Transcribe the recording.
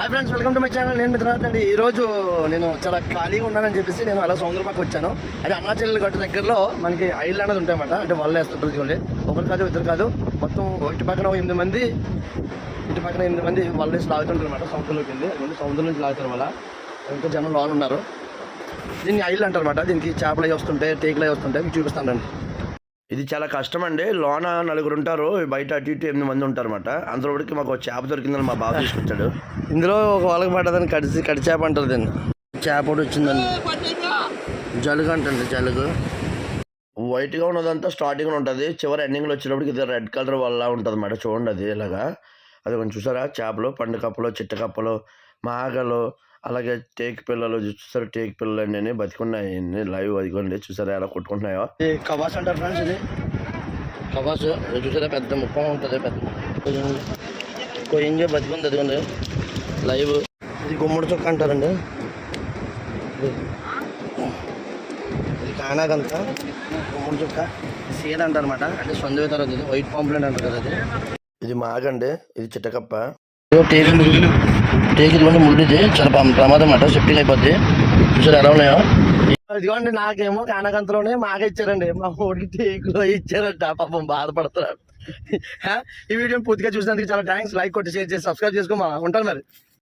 Hi friends welcome to my channel నేను మిత్రులు అండి. ఈరోజు నేను చాలా ఖాళీగా ఉన్నానని చెప్పేసి నేను అలా సముద్రం వచ్చాను. అది అరుణాచల్ గట్టు దగ్గరలో మనకి ఐళ్ళు అనేది ఉంటాయన్నమాట. అంటే వాళ్ళు వేస్తుంటారు చూడండి. ఒకరు కాదు ఇద్దరు కాదు. మొత్తం ఇటు పక్కన ఎనిమిది మంది ఇటు పక్కన ఎనిమిది మంది వాళ్ళు వేసి లాగుతుంటారు అనమాట సముద్రంలోకి వెళ్ళి. సముద్రం నుంచి లాగుతారు వాళ్ళ ఇంకా జనం లోన్ ఉన్నారు. దీన్ని ఐళ్ళు అంటారు అనమాట దీనికి చేపలు వస్తుంటాయి టేకులు వస్తుంటాయి. మీకు చూపిస్తానండి ఇది చాలా కష్టం అండి లోన నలుగురు ఉంటారు బయట అటు ఇటు ఎనిమిది మంది ఉంటారు అనమాట అందులోకి మాకు చేప దొరికిందని మా బాబు తీసుకొచ్చాడు. ఇందులో ఒక వాళ్ళకి పడ్డదని కడిచి కడి చేప అంటారు దీన్ని. చేప ఒకటి వచ్చిందండి. జలుగు అంటండి జలుగు. వైట్గా ఉన్నదంతా స్టార్టింగ్ ఉంటుంది. చివరి ఎండింగ్లో వచ్చేటప్పటికి ఇది రెడ్ కలర్ వల్ల ఉంటుంది అన్నమాట చూడండి అది ఇలాగా అది కొంచెం చూసారా? చేపలు పండు కప్పలు చిట్ట కప్పలు మాగలు అలాగే టేక్ పిల్లలు చూసారు టేక్ పిల్లలు అన్నీ బతికున్నాయి. లైవ్ అదిగోండి చూసారా? ఎలా కొట్టుకుంటున్నాయో. కవాస్ అంటారు ఫ్రెండ్స్ ఇది. కవాస్ ఇది చూసారా? పెద్ద ముప్పం ఉంటుంది. పెద్ద కొయ్యంగా బతికుంది అదిగోండి లైవ్. ఇది గుమ్మడి చొక్క అంటారండి. ఇది ఇది కానాగంత. గుమ్మడి చొక్క. సీడ్ అంటారు అనమాట అంటే సొంత తర్వాత ఇది వైట్ పాంప్లెంట్ అంటారు కదా అది. ఇది మాగండి. ఇది చిట్టకప్ప టేకు టేకు ఇదిగోండి చాలా ప్రమాదం అన్నమాట సెప్టింగ్ అయిపోద్ది. చూసారు ఎలా ఉన్నాయో? ఇదిగోండి నాకేమో కానకంతలోనే మాకే ఇచ్చారండి. మా ఊరికి టేకులో ఇచ్చారంట పాపం బాధపడుతున్నాడు ఈ వీడియో పూర్తిగా చూసినందుకు చాలా థ్యాంక్స్. లైక్ కొట్టి షేర్ చేసి సబ్స్క్రైబ్ చేసుకోమా ఉంటాను మరి.